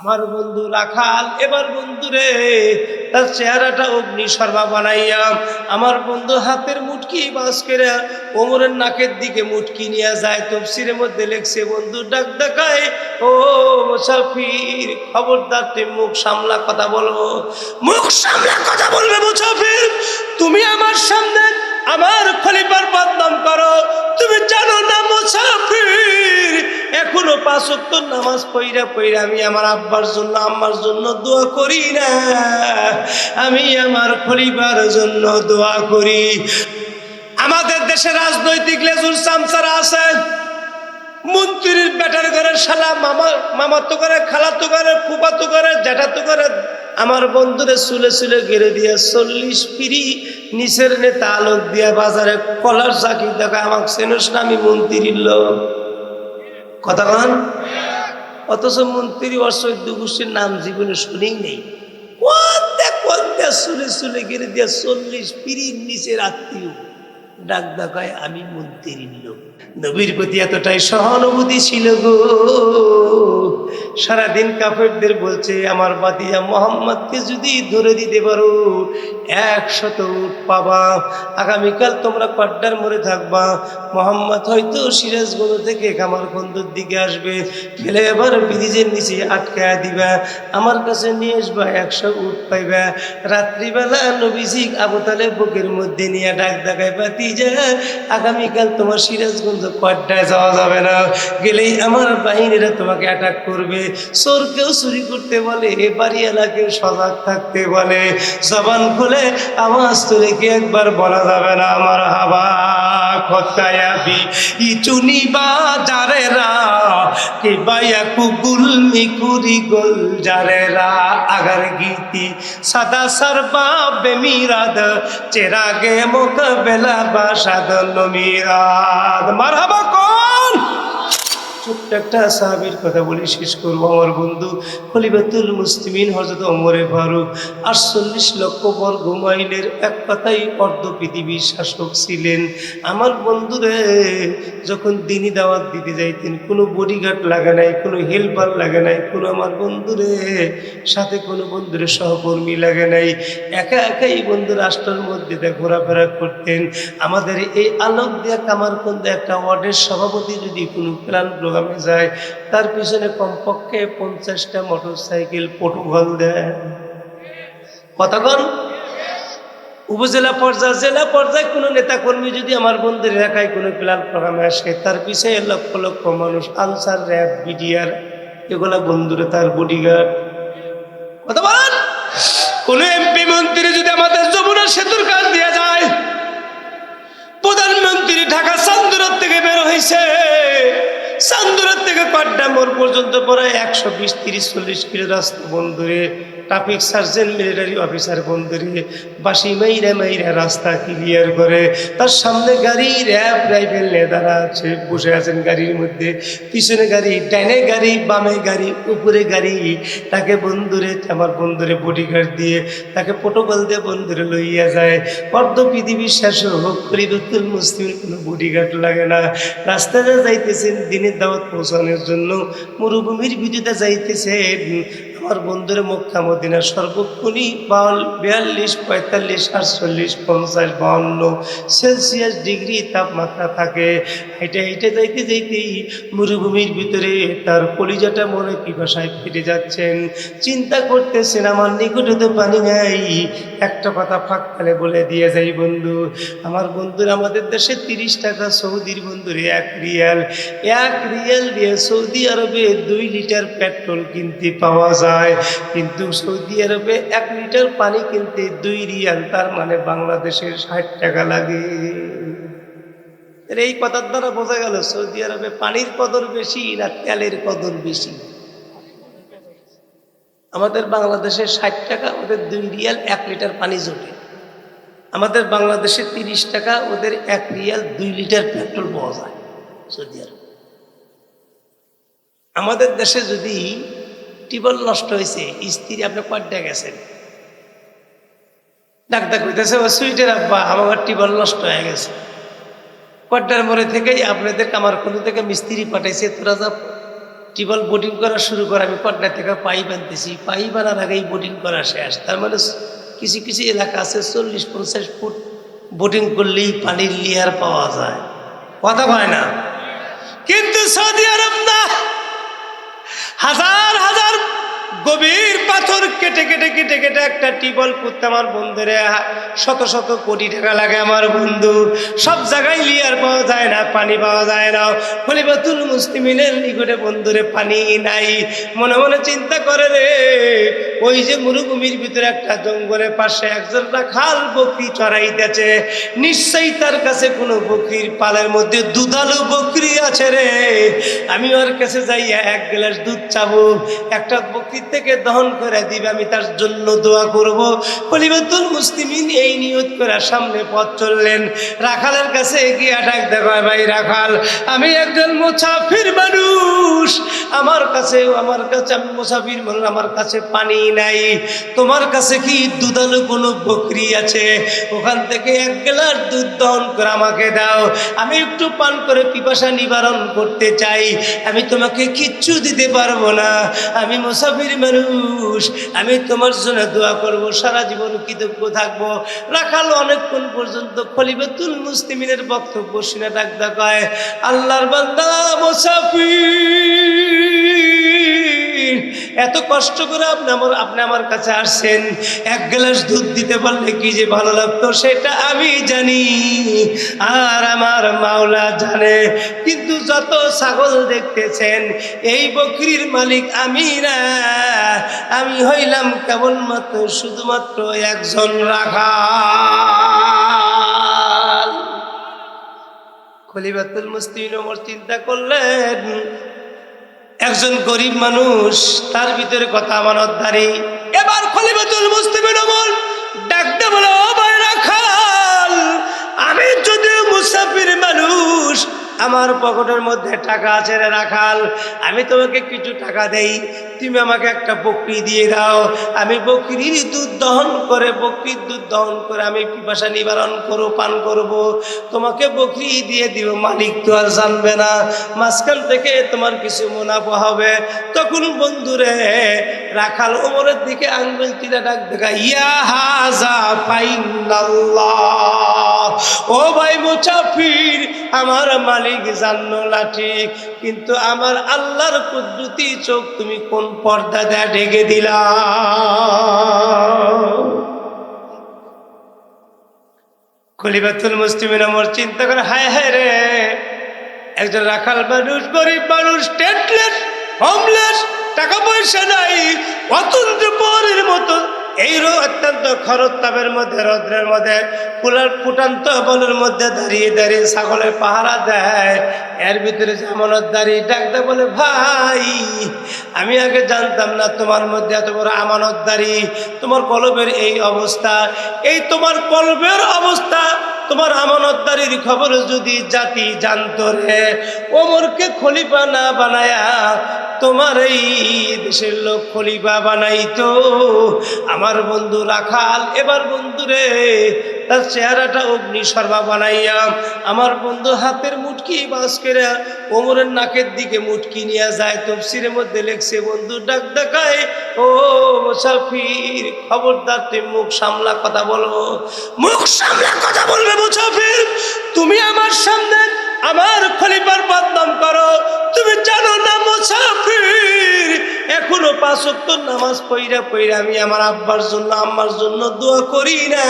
আমার বন্ধু রাখাল, এবার বন্ধু রে, তার চেহারাটা অগ্নি সর্বা বানাইয়া, আমার বন্ধু হাতের মুটকি বাস করে ওমরের নাকের দিকে মুটকি নিয়ে যায় তফসিরের মধ্যে লেখছে, বন্ধু, ডাক দেখায়, ও মুসাফির, খবরদার তুমি মুখ সামলা কথা বলো। মুখ সামলা কথা বলবে মুসাফির, তুমি আমার সামনে আমার খলিফার বদনাম করো, তুমি জানো না মুসাফির এখনও পাঁচ ওয়াক্ত নামাজ পইরা পইরা আমি আমার আব্বার জন্য, আম্মার জন্য দোয়া করি না। আমি আমার খলিফার জন্য দোয়া করি। আমাদের দেশে রাজনৈতিক লেজুর চামচারা আছে। মন্ত্রীর বেটার ঘরে শালা মামা, মামাতো করে খালাতো করে ফুপাতো করে জ্যাঠাতো করে আমার বন্ধুরে চুলে চুলে গেড়ে দিয়ে চল্লিশ পিড়ি নিচের নেতা আলোক দিয়া বাজারে কলার চাকরি দেখা আমাকে চেনস না মন্ত্রীর লোক। কথা কন। অথচ মন্ত্রী অসৈদ্য গোষ্ঠীর নাম জীবনে শুনেই নেই। কোনটা কোনটা চুলে চুলে গেড়ে দিয়া চল্লিশ পিড়ির নিচের আত্মীয় ডাক ডাকায় আমি মন্ত্রীর লোক। নবীর প্রতি এতটাই সহানুভূতি ছিল গো। সারাদিন কাফেরদের বলছে, আমার বাতিয়া মোহাম্মদকে যদি ধরে দিতে পারো, একশত উট পাবা। আগামীকাল তোমরা পাড্ডার মরে থাকবা। মোহাম্মদ হয়তো সিরাজগঞ্জ থেকে কামারখন্দর দিকে আসবে। ফেলে এবার ব্রিজের নিচে আটকায় দিবা। আমার কাছে নিয়ে আসবা একশো উট পাইবা। রাত্রিবেলা নবীজিক আবু তালে বুকের মধ্যে নিয়ে ডাক দেখায় পাতি যা আগামীকাল তোমার সিরাজগঞ্জ পাড্ডায় যাওয়া যাবে না। গেলেই আমার বাহিনীরা তোমাকে অ্যাটাক করবে। চোরকেও চুরি করতে বলে বাড়িওয়ালাকেও সজাগ থাকতে বলে। জবান খুলে আওয়াজ তুলে কি একবার বলা যাবে না, আমার হাবা খতায়াবি ইচুনি বাজারেরা কে জারেরা আগার গীতি সাদা সরবা বেমিরাদ চেরাগে মোকাবেলা বাসাদ নমিরাদ মারহাবা কোন ছোট্ট একটা সাহাবির কথা বলে, শেষ করব। আমার বন্ধু খলিফাতুল মুসলিমিন হজরত ওমরে ফারুক আটচল্লিশ লক্ষ বর্গ মাইলের এক কথাই অর্ধ পৃথিবীর শাসক ছিলেন। আমার বন্ধুরে যখন দিনই দাওয়াত দিতে যাইতেন, কোনো বডিগার্ড লাগে নাই, কোনো হেল্পার লাগে নাই, কোনো আমার বন্ধুরে সাথে কোনো বন্ধুরে সহকর্মী লাগে নাই। একা একাই বন্ধু রাষ্ট্রের মধ্যে ঘোরাফেরা করতেন। আমাদের এই আলোক দিয়া কামারকন্দ একটা ওয়ার্ডের সভাপতি যদি কোনো প্ল্যান প্রোগ্রামে যায়। তার পিছনে কমপক্ষে পঞ্চাশটা মোটর সাইকেল প্রোটোকল দেয় কতক্ষণ উপজেলা পর্যায়ে, জেলা পর্যায়ে কোনো নেতা নেতাকর্মী যদি আমার বন্ধুর এলাকায় কোনো প্ল্যান প্রোগ্রামে আসে, তার পিছিয়ে লক্ষ লক্ষ মানুষ, আনসার, র্যাব, বিডিআর, এগুলা বন্ধুরা তার বডিগার্ড কথা বলেন? কোন এমপি মন্ত্রী যদি আমাদের যমুনা সেতুর কাজ দিয়ে পাড্ডা মোড় পর্যন্ত প্রায় একশো বিশ, তিরিশ, চল্লিশ কিলো রাস্তা বন্ধুরে ট্রাফিক সার্জেন্ট, মিলিটারি অফিসার বন্ধুরে বাসি মাইরা মাইরা রাস্তা ক্লিয়ার করে। তার সামনে গাড়ি, র্যাব, রাইফেল নেতারা আছে। বসে আছেন গাড়ির মধ্যে। পিছনে গাড়ি ডাইনে গাড়ি, বামে গাড়ি, উপরে গাড়ি। তাকে বন্ধুরে আমার বন্ধুরে বডিগার্ড দিয়ে। তাকে প্রোটোকল দিয়ে বন্ধুরে লইয়া যায়। অর্ধ পৃথিবীর শাসক পরিবর্তন মুসলিমের কোনো বডিগার্ড লাগে না। রাস্তাতে যাইতেছেন, দিনের দাওয়াত পৌঁছানোর জন্য মরুভূমির ভিতরে যাইতেছেন। আমার বন্ধুরে মক্কা মদিনা সর্বক্ষণই বাউল বিয়াল্লিশ, পঁয়তাল্লিশ, আটচল্লিশ, পঞ্চাশ, বাউন্ন সেলসিয়াস ডিগ্রি তাপমাত্রা থাকে। হেঁটে হেঁটে যাইতে যাইতেই মরুভূমির ভিতরে তার কলিজাটা মনে ভাষায় ফিরে যাচ্ছেন। চিন্তা করতেছেন, আমার নিকটে তো পানি নাই। একটা কথা ফাঁককালে বলে দিয়ে যাই বন্ধু। আমার বন্ধুরা আমাদের দেশে তিরিশ টাকা সৌদির বন্ধুরে এক রিয়াল। এক রিয়াল দিয়ে সৌদি আরবে দুই লিটার পেট্রোল কিনতে পাওয়া যায়। কিন্তু সৌদি আরবে এক লিটার পানি কিনতে দুই রিয়াল, তার মানে বাংলাদেশের ষাট টাকা লাগে। এই কথার দ্বারা বোঝা গেল, সৌদি আরবে পানির কদর বেশি না তেলের কদর বেশি। আমাদের বাংলাদেশে ষাট টাকা, ওদের দুই রিয়াল এক লিটার পানি জোটে। আমাদের বাংলাদেশে তিরিশ টাকা, ওদের এক রিয়াল দুই লিটার পেট্রোল পাওয়া যায় সৌদি আরব। আমাদের দেশে যদি টিবল নষ্ট হয়েছে, স্ত্রী আপনি কয়টা গেছেন? ডাক্তার কইতেছে, ও সুইটের আব্বা, আমার টিবল নষ্ট হয়ে গেছে। কয়টার মরে থেকেই আপনাদের কামারখন্দ থেকে মিস্ত্রি পাঠাইছে, তোরা যা টিবল বোটিং করা শুরু করে, আমি পটনা থেকে পাই বানতেছি। পাই বানার আগেই বোটিং করা শেষ। তার মানে কিছু কিছু এলাকা আছে, চল্লিশ পঞ্চাশ ফুট বোটিং করলেই পানির লেয়ার পাওয়া যায়। কথা হয় না? কিন্তু সৌদি আরব না। হাজার হাজার গভীর পাথর কেটে কেটে কেটে কেটে একটা টিবল করতে আমার বন্ধুরে, শত শত কোটি টাকা লাগে আমার বন্ধু। সব জায়গায় লিয়ার পাওয়া যায় না, পানি পাওয়া যায় না। খলিফাতুল মুসলিমিনের নিকটে বন্ধুরে পানি নাই। মনে মনে চিন্তা করে রে, ওই যে মরুভূমির ভিতরে একটা জঙ্গলের পাশে একজন খাল বকরি চড়াইতেছে। নিশ্চয়ই তার কাছে কোনো বকরির পালের মধ্যে দুধালু বকরি আছে রে। আমি ওর কাছে যাইয়া এক গ্লাস দুধ চাবো। একটা বকরি থেকে দহন করে দিবে, আমি তার জন্য দোয়া করব। খলিফাতুল মুসলিমিন এই নিয়ত করে সামনে পথ চললেন। রাখালের কাছে গিয়ে ডাক দেখো ভাই রাখাল, আমি একজন মুসাফির মানুষ। আমার কাছে আমার কাছে, আমি মুসাফির মানুষ, আমার কাছে পানি নাই। তোমার কাছে কি দুধালু কোনো বকরি আছে? ওখান থেকে এক গ্লাস দুধ দহন করে আমাকে দাও। আমি একটু পান করে পিপাসা নিবারণ করতে চাই। আমি তোমাকে কিচ্ছু দিতে পারব না। আমি মুসাফির মানুষ, আমি তোমার জন্য দোয়া করব, সারা জীবন কৃতজ্ঞ থাকব। রাখাল অনেকক্ষণ পর্যন্ত খলিবেতুল মুসলিমিনের বক্তব্য শুনে ডাক দেখায়, আল্লাহর বান্দা মুসাফির। এত কষ্ট করে আপনি আমার আপনি আমার কাছে আসছেন। এক গ্লাস দুধ দিতে পারলে কি যে ভালো লাগতো সেটা আমি জানি, আর আমার মাওলা জানে। কিন্তু যত ছাগল দেখতেছেন, এই বকরির মালিক আমি না। আমি হইলাম কেবলমাত্র, শুধুমাত্র একজন রাখা খলিফাতুল মুসলিম ওমর চিন্তা করলেন একজন গরিব মানুষ, তার ভিতরে কথা আমানতদারি এবার খলিফাতুল মুসলিমের ওমর ডাকতে বলে, ও রাখাল, আমি যদি মুসাফির মানুষ, আমার পকেটের মধ্যে টাকা আছে রে রাখাল, আমি তোমাকে কিছু টাকা দেই। তুমি আমাকে একটা বকরি দিয়ে দাও। আমি বকরির দুধ দহন করে, বকরির দুধ দহন করে আমি পিপাসা নিবারণ করো, পান করব। তোমাকে বকরি দিয়ে দিব, মালিক তো আর জানবে না। মাঝখান থেকে তোমার কিছু মুনাফা হবে। তখন বন্ধুরে রাখাল ওমরের দিকে আঙ্গুল তিরা ডাক দেখা ইয়া হাজা পাইনাল্লাহ ও ভাই মুচাফির আমার মালিক জানো লাঠি কিন্তু আমার আল্লাহর কুদরতি চোখ তুমি কোন পর্দা দেয়া ঢেকে দিলা? খলিফাতুল মুসলিমিন আমার চিন্তা করে, হায় হায় রে, একজন রাখাল মানুষ, গরিব মানুষ টেটলেস হোমলেস টাকা পয়সা নাই, অতন্ত্র পরের মতো এই অত্যন্ত অত্যন্ত খরতাপের মধ্যে, রৌদ্রের মধ্যে কুলার ফুটান্ত বলের মধ্যে দাঁড়িয়ে দাঁড়িয়ে ছাগলের পাহারা দেয়। এর ভিতরে জামানতদারি ডাকতে বলে, ভাই, আমি আগে জানতাম না তোমার মধ্যে এত বড় আমানত দাঁড়িয়ে তোমার কলবের এই অবস্থা, এই তোমার কলবের অবস্থা তোমার আমানতদারির খবর যদি জাতি জানত রে, ওমরকে খলিফা না বানায়া তোমার এই দেশের লোক খলিফা বানাইতো। আমার বন্ধু রাখাল, এবার বন্ধুরে তার চেহারাটা অগ্নি সর্বা বানাইয়া, আমার বন্ধু হাতের মুটকি বাস করে ওমরের নাকের দিকে মুটকি নিয়ে যায়। তফসিরের মধ্যে লেখছে, বন্ধু ডাক দেখায়, ও মুসাফির, খবরদার, তুমি মুখ সামলা কথা বলব মুখ সামলা কথা বলবে মুসাফির, তুমি আমার সামনে আমার খলিফার বদনাম করো। তুমি জানো না মুসাফির এখনও পাঁচ ওয়াক্ত নামাজ পইরা পইরা আমি আমার আব্বার জন্য, আম্মার জন্য দোয়া করি না।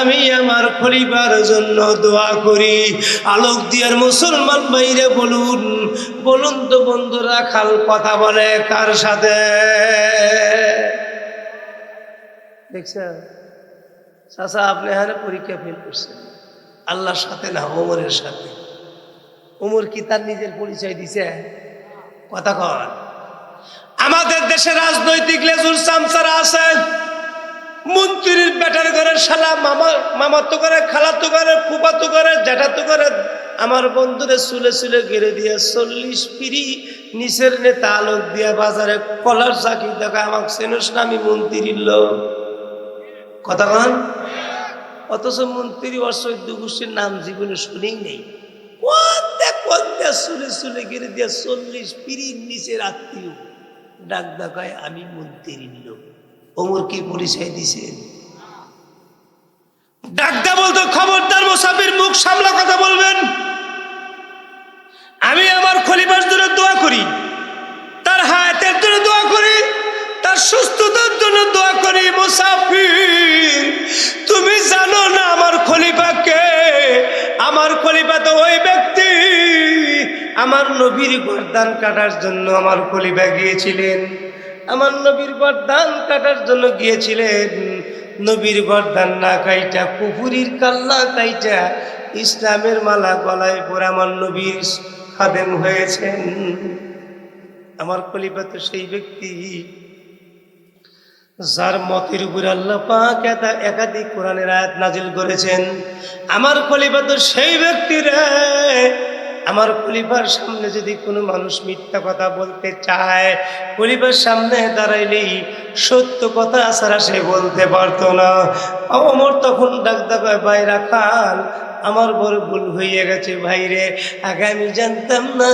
আমি আমার খলিফার জন্য দোয়া করি। আলোক দিয়ার মুসলমান বাইরে বলুন বলুন তো বন্ধুরা, খাল কথা বলে কার সাথে? দেখছেন? চাচা, আপনি এখানে পরীক্ষা ফেল করছেন। আল্লাহর সাথে না, ওমরের সাথে? ওমর কি তার নিজের পরিচয় দিছে? কথা কর আমাদের দেশে রাজনৈতিক লেজুর চামচারা আছে। মন্ত্রীর বেটার করে শালা মামা, মামাতো করে খালাতো করে ফুপাতো করে জ্যাঠাতো করে আমার বন্ধুরে চুলে চুলে গেড়ে দিয়ে চল্লিশ পিড়ি নিচের নেতা আলোক দিয়া বাজারে কলার চাকরি দেখা আমাকে চেনস না আমি মন্ত্রীর লোক। কথা কন? অথচ মন্ত্রী অসৈদ্য গোষ্ঠীর নাম জীবনে শুনেই নেই। কোন দেখ কোন দিয়া চুলে চুলে গেড়ে দিয়া চল্লিশ পিড়ির নিচের আত্মীয়? ডাক ডাকায় আমি মন্ত্রী লোক। ওমর কি পরিচয় দিছেন ডাকদা বলতো, খবরদার মোসাফির মুখ সামলা কথা বলবেন। আমি আমার খলিফার জন্য দোয়া করি। তার হায়াতের জন্য দোয়া করি। তার সুস্থতার জন্য দোয়া করি, মুসাফির। তুমি জানো না আমার খলিফাকে আমার খলিফা তো ওই ব্যক্তি। আমার নবীর গর্দান কাটার জন্য আমার খলিফা গিয়েছিলেন। আমার নবীর গর্দান কাটার জন্য গিয়েছিলেন। নবীর গর্দান না কাইটা কুপুরির কাল্লা কাইটা, ইসলামের মালা গলায় পরে আমার নবীর খাদেম হয়েছেন। আমার খলিফা তো সেই ব্যক্তি, যার মতের উপরে আল্লাহ পাক একা- একাধিক কোরআনের আয়াত নাজিল করেছেন। আমার খলিফা তো সেই ব্যক্তি রে। আমার খলিফার সামনে যদি কোনো মানুষ মিথ্যা কথা বলতে চায় খলিফার সামনে দাঁড়াইলেই সত্য কথা ছাড়া সে বলতে পারতো না। অমর তখন ডাক ডাকায় বাইরা খান আমার বড় ভুল হয়ে গেছে ভাইরে আগে আমি জানতাম না,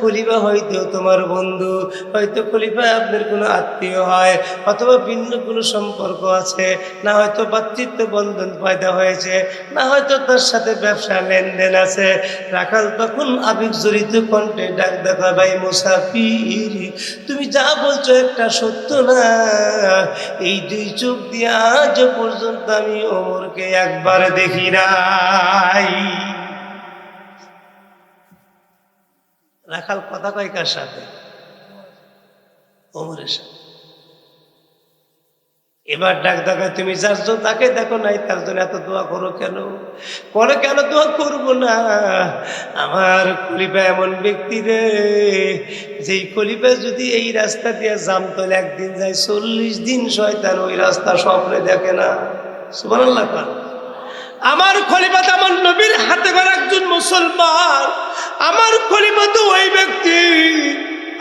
খলিফা হয়তো তোমার বন্ধু, হয়তো খলিফা আপনার কোনো আত্মীয় হয়, অথবা ভিন্ন কোনো সম্পর্ক আছে, না হয়তো ভাতৃত্ব বন্ধন পয়দা হয়েছে, না হয়তো তার সাথে ব্যবসা লেনদেন আছে। রাখাল তখন আবেগ জড়িত কণ্ঠে ডাক দেখা, ভাই মুসাফির, তুমি যা বলছো একটা সত্য না। এই দুই চোখ দিয়ে আজ পর্যন্ত আমি ওমরকে একবার দেখি রাখাল কথা কয় কার সাথে? ওমরের সাথে। এবার ডাক দেখা তুমি যার জন্য তাকে দেখো নাই, তার জন্য এত দোয়া করো কেন? করে কেন দোয়া করব না? আমার খলিফা এমন ব্যক্তি রে, যেই খলিফা যদি এই রাস্তা দিয়ে জামতলে একদিন যায় চল্লিশ দিন শয়তান ওই রাস্তা স্বপ্নে দেখে না। সুবহানাল্লাহ পান আমার খলিফা আমার নবীর হাতে করা একজন মুসলমান। আমার খলিফা ওই ব্যক্তি।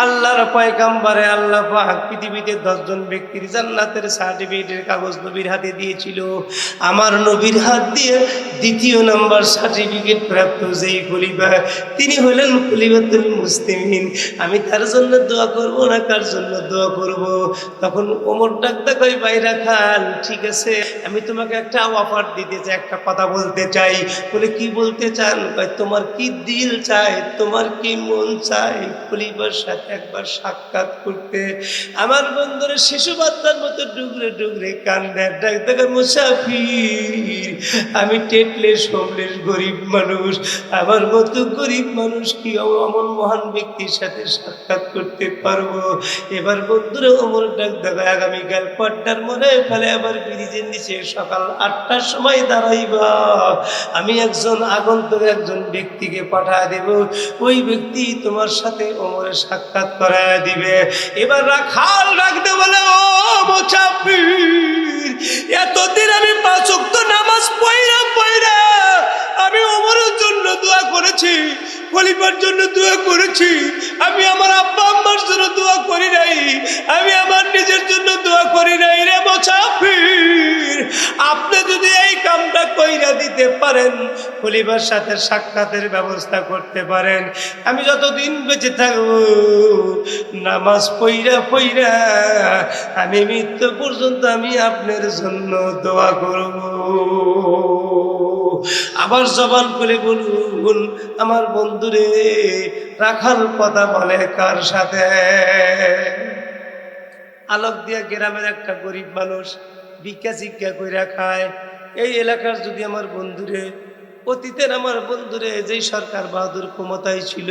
আল্লাহর পয়গাম্বারে আল্লাহ পাক পৃথিবীতে দশজন ব্যক্তির জান্নাতের সার্টিফিকেটের কাগজ নবীর হাতে দিয়েছিল। আমার নবীর হাত দিয়ে দ্বিতীয় নাম্বার সার্টিফিকেট প্রাপ্ত যেই খলিফা, তিনি হলেন খলিফাতুল মুসলিমিন। আমি তার জন্য দোয়া করব না কার জন্য দোয়া করব? তখন ওমর ডাক্তার কই বাইরা খান, ঠিক আছে, আমি তোমাকে একটা অফার দিতে চাই, একটা কথা বলতে চাই। বলে, কি বলতে চান? তোমার কি দিল চাই, তোমার কি মন চাই? খলিফার সাথে একবার সাক্ষাৎ করতে। আমার বন্ধুরা শিশু বাচ্চার মতো ডুগরে ডুগরে কান্দে, ডাক দেখে, মুসাফির, আমি টেটলেস, হোমলেস, গরিব মানুষ। আমার মতো গরিব মানুষ কি অমন মহান ব্যক্তির সাথে সাক্ষাৎ করতে পারব? এবার বন্ধুরা অমর ডাক দেখা, আগামীকাল পড্ডার মনে ফেলে আবার ব্রিজের নিচে সকাল আটটার সময় দাঁড়াইবা। আমি একজন আগন্তুক একজন ব্যক্তিকে পাঠা দেব। ওই ব্যক্তি তোমার সাথে ওমরের সাক্ষাৎ করায় দিবে। এবার রাখাল রাখতে বলে, ও মোচাপির এতদিন আমি পাঁচ ওয়াক্ত নামাজ পইরা পইরা আমি ওমরের জন্য দোয়া করেছি। খলিফার জন্য দোয়া করেছি। আমি আমার আব্বা আম্মার জন্য দোয়া করি নাই। আমি আমার নিজের জন্য দোয়া করি নাই রে মোচাফির আপনি যদি এই কামটা কইরা দিতে পারেন, খলিফার সাথে সাক্ষাতের ব্যবস্থা করতে পারেন। আমি যতদিন বেঁচে থাকব, নামাজ পইরা পইরা আমি মৃত্যু পর্যন্ত আমি আপনার জন্য দোয়া করব। আবার জবান করে বলুন, আমার বন্ধুরে, রাখাল কথা বলে কার সাথে? আলোক দিয়া গ্রামের একটা গরিব মানুষ ভিক্ষা শিক্ষা কইরা খায়। এই এলাকার যদি আমার বন্ধুরে অতীতের আমার বন্ধুরে, যেই সরকার বাহাদুর ক্ষমতায় ছিল,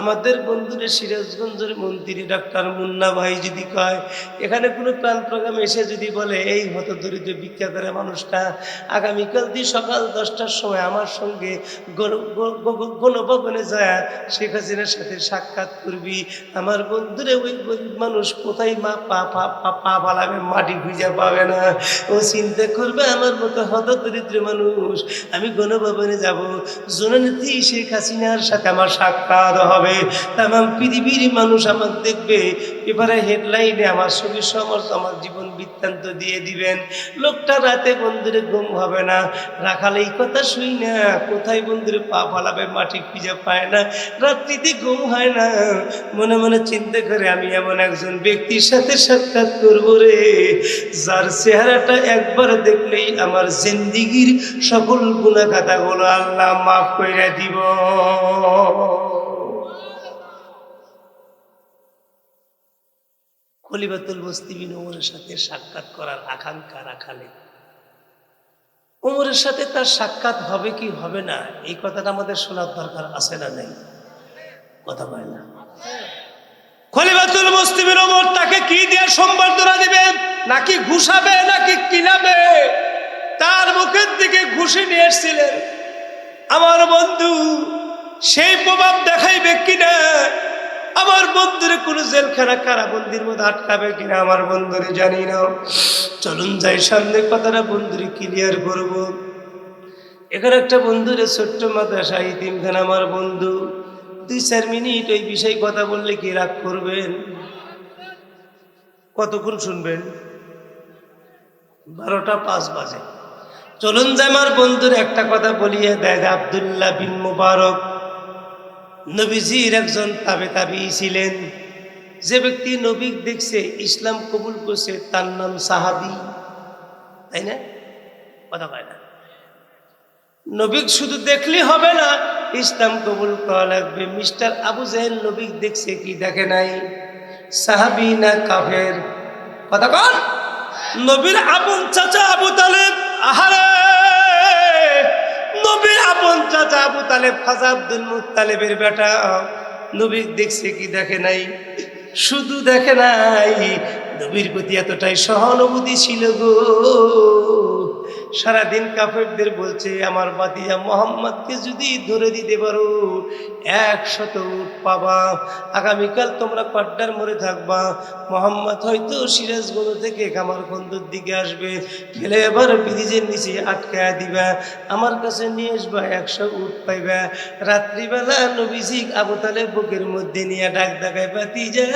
আমাদের বন্ধুরে সিরাজগঞ্জের মন্ত্রী ডাক্তার মুন্না ভাই যদি কয়, এখানে কোনো প্ল্যান প্রোগ্রাম এসে যদি বলে, এই হত দরিদ্র ভিক্ষা করে মানুষটা, আগামীকাল দিয়ে সকাল দশটার সময় আমার সঙ্গে গণভবনে যায়, শেখ হাসিনার সাথে সাক্ষাৎ করবি, আমার বন্ধুরে ওই গরিব মানুষ কোথায় মা, পা পা পা পা পালাবে মাটি খুঁজে পাবে না? ও চিন্তা করবে আমার মতো হত দরিদ্র মানুষ, আমি গণভবনে যাব। জননেত্রী শেখ হাসিনার সাথে আমার সাক্ষাৎ হবে। তাম পৃথিবীর মানুষ আমার দেখবে। এবারে হেডলাইনে আমার ছবি সমস্ত আমার জীবন বৃত্তান্ত দিয়ে দিবেন। লোকটা রাতে বন্ধুরে ঘুম হবে না। রাখালে এই কথা শুই না। কোথায় বন্ধুরে পা ফালাবে, মাটি খুঁজে পায় না। রাত্রিতে ঘুম হয় না। মনে মনে চিন্তা করে আমি এমন একজন ব্যক্তির সাথে সাক্ষাৎ করব রে। যার চেহারাটা একবার দেখলেই আমার জিন্দিগির সকল গুণা খাতাগুলো আল্লাহ মাফ করে দিব। খলিফাতুল মুস্তিবিন ওমরের সাথে সাক্ষাৎ করার আকাঙ্ক্ষা রাখালে। ওমরের সাথে তার সাক্ষাৎ হবে কি হবে না, এই কথাটা আমাদের শোনার দরকার আছে না নেই? কথা বলে না। খলিফাতুল মুসলিমের ওমর তাকে কি দিয়ে সম্বর্ধনা দিবে? নাকি ঘুষাবে, নাকি কিনাবে তার মুখের দিকে ঘুষি নিয়ে এসেছিলেন। আমার বন্ধু, সেই প্রভাব দেখাইবে কিনা? আমার বন্ধুরে কোনো জেলখানা কারাবন্দির মধ্যে আটকাবে কিনা? আমার বন্ধুরে জানি না। চলুন যাই, সামনে কথাটা বন্ধুরে ক্লিয়ার করব। এখানে একটা বন্ধুরে ছোট্ট মাদ্রাসা ইতিমখান আমার বন্ধু। দুই, চার মিনিট ওই বিষয়ে কথা বললে কি রাগ করবেন? কতক্ষণ শুনবেন? বারোটা পাঁচ বাজে। চলুন যে আমার বন্ধুর একটা কথা বলিয়ে দেয় আবদুল্লাহ বিন মুবারক। নবীজির একজন তাবে তাবি ছিলেন। যে ব্যক্তি নবী দেখছে, ইসলাম কবুল করছে, তার নাম সাহাবি। তাই না? কথা কয় না। নবী শুধু দেখলে হবে না, ইসলাম কবুল করা লাগবে। মিস্টার আবু জাহেল নবী দেখছে কি দেখে নাই? সাহাবি না কাফের? কথা কন। নবীর আপন চাচা আবু তালেব আহারে, নবীর আপন চাচা আবু তালেব, খাজা আব্দুল মুতালেবের বেটা। নবী দেখছে কি দেখে নাই? শুধু দেখে নাই। নবীর প্রতি এতটাই সহানুভূতি ছিল গো। সারাদিন কাফেরদের বলছে, আমার বাতিয়া মোহাম্মদকে যদি ধরে দিতে পারো, একশত উট পাবা। আগামীকাল তোমরা পাড্ডার মরে থাকবা। মোহাম্মদ হয়তো সিরাজগঞ্জ থেকে কামারখন্দর দিকে আসবে। ফেলে এবার ব্রিজের নিচে আটকায়া দিবা। আমার কাছে নিয়ে আসবা একশো উট পাইবা। রাত্রিবেলা নবীজিক আবু তালে বুকের মধ্যে নিয়ে ডাক দেখায় পাতি যা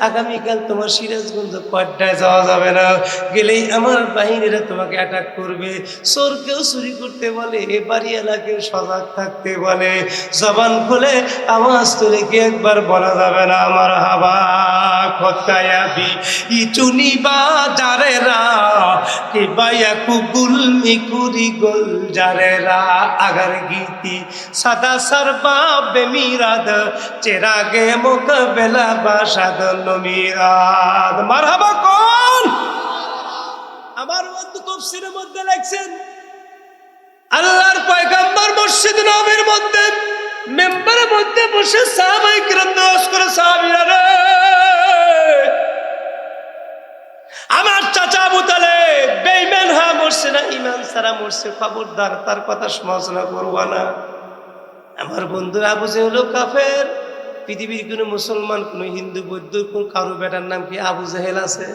আগামীকাল তোমার সিরাজগঞ্জ পাড্ডায় যাওয়া যাবে না। গেলেই আমার বাহিনীরা তোমাকে অ্যাটাক করবে। চোরকেও চুরি করতে বলে বাড়িওয়ালাকেও সজাগ থাকতে বলে। জবান খুলে আওয়াজ তুলে কি একবার বলা যাবে না, আমার হাবা খতায়াবি ইচুনি বাজারে রা, কে মিকুরি গোল জারে রা। আগার গীতি সাদা বেমিরাদ চেরাগে মোকাবেলা বাসাদ নমিরাদ মারহাবা আমার তফসিরের মধ্যে লেখছেন, আল্লাহর পয়গাম্বর মসজিদ নবীর মধ্যে, মেম্বারের মধ্যে বসে সাহাবাই দোষ করে সাহাবিরা আমার চাচা আবু তালে বেইমান হা মরছে না ইমান সারা মরছে খবরদার, তার কথা সমালোচনা না। আমার বন্ধুরা আবু হলো কাফের, পৃথিবীর কোনো মুসলমান, কোনো হিন্দু, বৌদ্ধ, কোন কারও বেটার নাম কি আবু জাহেল আছে?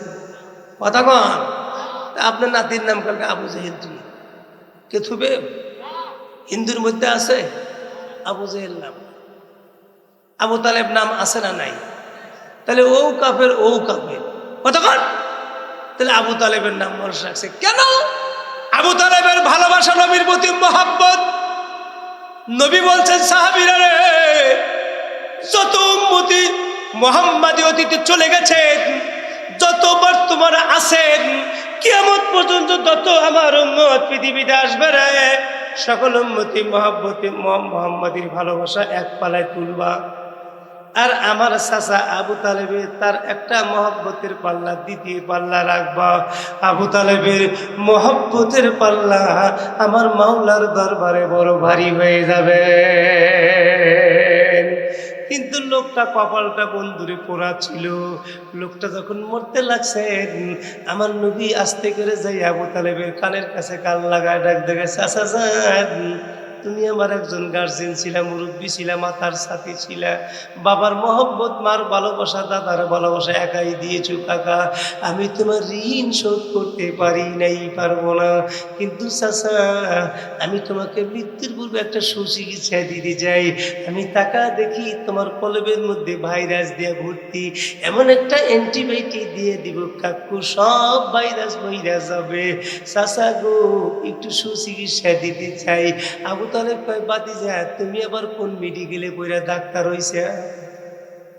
কথা কন। আপনার নাতির নাম কালকে আবু জাহেল তুমি। কে থুবে? হিন্দুর মধ্যে আছে? আবু জাহেল নাম। আবু তালেব নাম আছে না নাই? তাহলে ও কাফের ও কাফের। কতক্ষণ? তাহলে আবু তালেবের নাম মানুষ রাখছে। কেন? আবু তালেবের ভালোবাসা নবীর প্রতি মহাব্বত। নবী বলছেন, সাহাবিরা রে, যত উম্মতি মোহাম্মদী অতীতে চলে গেছেন যত বর্তমানে আছেন কিয়ামত পর্যন্ত যত আমার উম্মত পৃথিবীতে আসবে সকল উম্মতি, মহাব্বতে মোহাম্মদীর ভালোবাসা এক পালায় তুলবা। আর আমার চাচা আবু তালেবে তার একটা মহব্বতের পাল্লা, দ্বিতীয় পাল্লা রাখবা। আবু তালেবের মহব্বতের পাল্লা আমার মাওলার দরবারে বড় ভারী হয়ে যাবে। কিন্তু লোকটা কপালটা বন্ধুরে পোড়া ছিল। লোকটা যখন মরতে লাগছেন, আমার নবী আসতে করে যাই আবু তালেবের কানের কাছে কান লাগায় ডাক দেখে চাচা যান তুমি আমার একজন গার্জেন ছিলা, মুরব্বী ছিলা, মাতার সাথী ছিলা। বাবার মহব্বত, মার ভালোবাসা, দাদার ভালোবাসা একাই দিয়েছ কাকা। আমি তোমার ঋণ শোধ করতে পারি নাই, পারব না। কিন্তু চাচা, আমি তোমাকে মৃত্যুর পূর্বে একটা সুচিকিৎসা দিতে চাই। আমি টাকা দেখি তোমার কলবের মধ্যে ভাইরাস দিয়ে ভর্তি। এমন একটা অ্যান্টিবায়োটিক দিয়ে দিব কাকু, সব ভাইরাস বইরা হবে চাচা গো, একটু সুচিকিৎসা দিতে চাই। আবু যা, তুমি আবার কোন মেডিকেলে ডাক্তার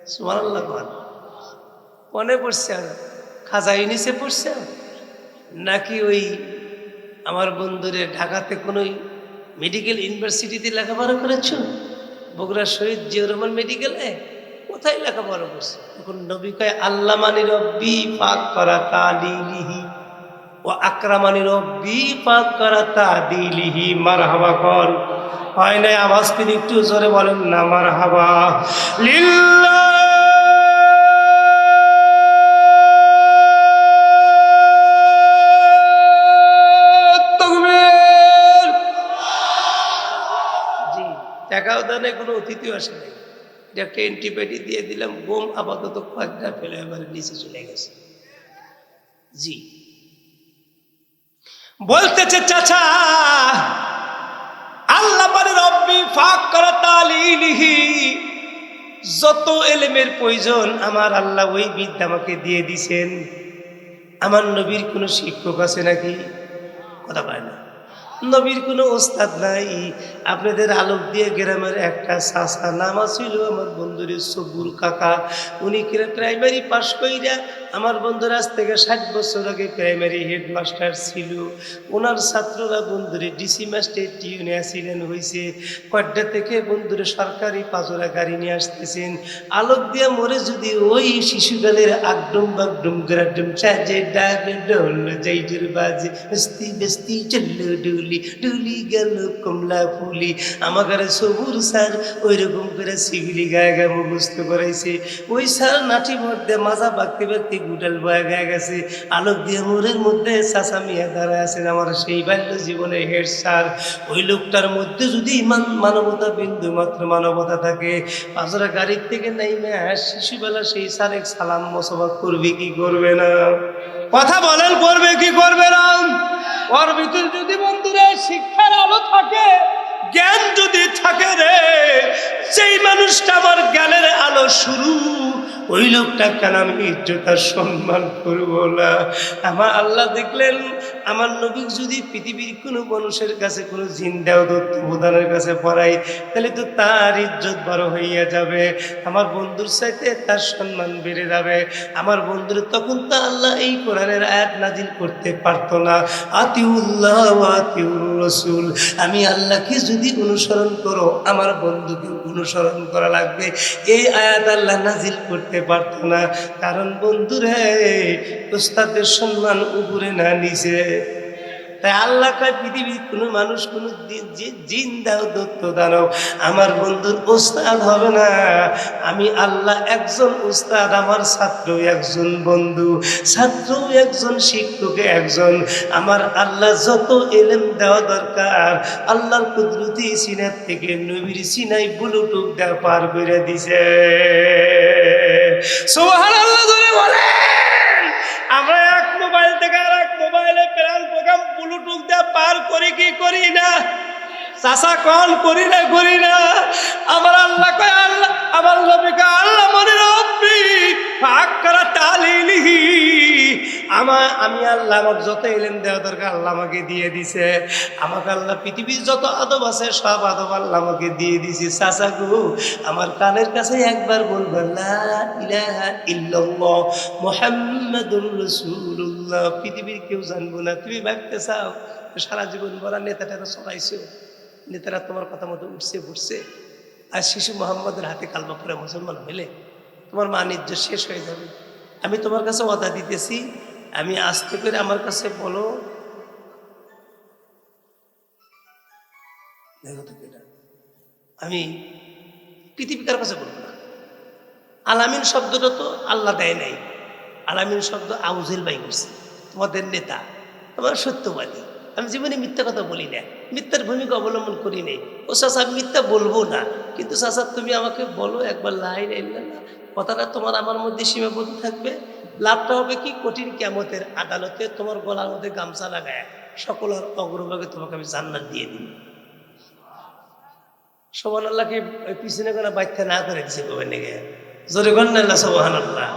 সুবহানাল্লাহ কোন। মনে পড়ছে খাজা ইউনিসে পড়ছে? নাকি ওই আমার বন্ধুরে ঢাকাতে কোনো মেডিকেল ইউনিভার্সিটিতে লেখাপড়া করেছ? বগুড়া শহীদ রহমান মেডিকেলে কোথায় লেখাপড়া করছে? তখন নবী কয় আল্লাহ মানি রব্বি পাক করা তালিলিহি ও আকরামানি রব্বি করা তাদিলিহি মারহাবা কর। হয় নাই আওয়াজ তিনি একটু জোরে বলেন, না মারহাবা। লিল্লাহ তাকবীর। জি কোনো অতিথিও আসে নাই। একটা অ্যান্টিবায়োটিক দিয়ে দিলাম বোম আপাতত কয়েকটা ফেলে এবারে নিচে চলে গেছে। জি। বলতেছে, চাচা, আল্লাহ মানে রব্বি ফাক করা তালিলিহি। যত এলেমের প্রয়োজন, আমার আল্লাহ ওই বিদ্যা আমাকে দিয়ে দিছেন। আমার নবীর কোনো শিক্ষক আছে নাকি? কথা পায় না। নবীর কোনো ওস্তাদ নাই। আপনাদের আলোক দিয়ে গ্রামের একটা চাষা নাম ছিল আমার বন্ধুর সবুর কাকা। উনি প্রাইমারি পাশ কইরা আমার বন্ধুর, আজ থেকে ষাট বছর আগে প্রাইমারি হেডমাস্টার ছিল। ওনার ছাত্ররা বন্ধুরে ডিসি মাস্টার টিউনে আসিলেন হয়েছে কড্ডা থেকে বন্ধুরে সরকারি পাজরা গাড়ি নিয়ে আসতেছেন। আলোক দিয়া মরে যদি ওই শিশুকালের আগডুম বাগডুম গ্রাডুম চাজে ডাক ডোল যাইজুর বাজে, বেস্তি বেস্তি চলল ডুলি ডুলি গেল কমলা ফুলি। আমার সবুর স্যার ওই রকম করে সিগলি গায়ে গায়ে মুখস্থ করাইছে। ওই স্যার নাঠি মধ্যে মাজা বাগতে বাগতে গুটাল বয়ে গায়ে গেছে। আলোক দিয়ে মোড়ের মধ্যে চাচা মিয়া দাঁড়ায় আছেন। আমার সেই বাল্য জীবনের হেড স্যার। ওই লোকটার মধ্যে যদি ইমান, মানবতা বিন্দু মাত্র মানবতা থাকে পাঁচরা গাড়ির থেকে নেই নাইমে শিশুবেলা সেই স্যারের সালাম মোসবা করবে কি করবে না? কথা বলেন, করবে কি করবে না? ওর ভিতরে যদি বন্ধুরা শিক্ষার আলো থাকে জ্ঞান যদি থাকে রে, সেই মানুষটা আমার জ্ঞানের আলো শুরু। ওই লোকটা কেন আমি ইজ্জত আর সম্মান করব না। আমার আল্লাহ দেখলেন আমার নবী যদি পৃথিবীর কোনো মানুষের কাছে কোনো জিন্দাও প্রধানের কাছে পড়াই, তাহলে তো তার ইজ্জত বড় হইয়া যাবে। আমার বন্ধুর সাথে তার সম্মান বেড়ে যাবে। আমার বন্ধুর তখন তো আল্লাহ এই কোরআনের আয়াত নাজিল করতে পারতো না। আতিউল্লাহ আতিউর রসুল, আমি আল্লাহকে যদি অনুসরণ করো, আমার বন্ধুকে অনুসরণ করা লাগবে। এই আয়াত আল্লাহ নাজিল করতে পারতো না। কারণ বন্ধুরে, ওস্তাদের সম্মান উপরে না, নিচে তাই আল্লাহ কয়, পৃথিবীর কোনো মানুষ, কোনো জিন দাও দত্ত দানব, আমার বন্ধুর ওস্তাদ হবে না। আমি আল্লাহ একজন ওস্তাদ, আমার ছাত্র একজন বন্ধু, ছাত্র একজন শিক্ষক একজন। আমার আল্লাহ যত এলেম দেওয়া দরকার, আল্লাহর কুদরতি সিনার থেকে নবীর সিনাই ব্লুটুথ দেওয়া পার করে দিছে। সোহান আল্লাহ ধরে বলেন আমরা এক আর এক মোবাইলে প্রাণ প্রোগ্রাম ব্লুটুথ দিয়ে পার করি কি করি না? চাষা কল করি না করি না। আমার আল্লাহ কয়, আল্লাহ, আমার আল্লাহ মনে ফাঁক করা আমার আমি আল্লাহ আমার যত এলেন দেওয়া দরকার আল্লাহ আমাকে দিয়ে দিছে। আমাকে আল্লাহ পৃথিবীর যত আদব আছে, সব আদব আল্লাহ আমাকে দিয়ে দিছে। চাচা গো, আমার কানের কাছে একবার বলব, লা ইলাহা ইল্লাল্লাহ, মুহাম্মাদুর পৃথিবীর কেউ জানব না। তুমি ভাবতে চাও, সারা জীবন বড় নেতাটারা চলাইছো নেতারা তোমার কথা মতো উঠছে ফুটছে আর শিশু মোহাম্মদের হাতে কালমা করে মুসলমান হইলে তোমার মানিজ্য শেষ হয়ে যাবে। আমি তোমার কাছে ওয়াদা দিতেছি, আমি আস্তে করে আমার কাছে বলো। আমি পৃথিবীকার কাছে বলব না। আলামিন শব্দটা তো আল্লাহ দেয় নাই। আলামিন শব্দ আউজেল বাই করছে। তোমাদের নেতা, তোমার সত্যবাদী। আমি জীবনে মিথ্যা কথা বলি না। মিথ্যার ভূমিকা অবলম্বন করি নেই। ও চাষা মিথ্যা বলব না। কিন্তু চাষা তুমি আমাকে বলো একবার লাইন না কথাটা তোমার আমার মধ্যে সীমাবদ্ধ থাকবে। লাভটা হবে কি? কঠিন কেমতের আদালতে তোমার গলার মধ্যে গামছা লাগায় সকলের অগ্রভাগে তোমাকে আমি জান্নাত দিয়ে দিই সোহান আল্লাহকে পিছনে কোনো বাচ্চা না করে দিছে গোবেন জোরে গন্না সোহান আল্লাহ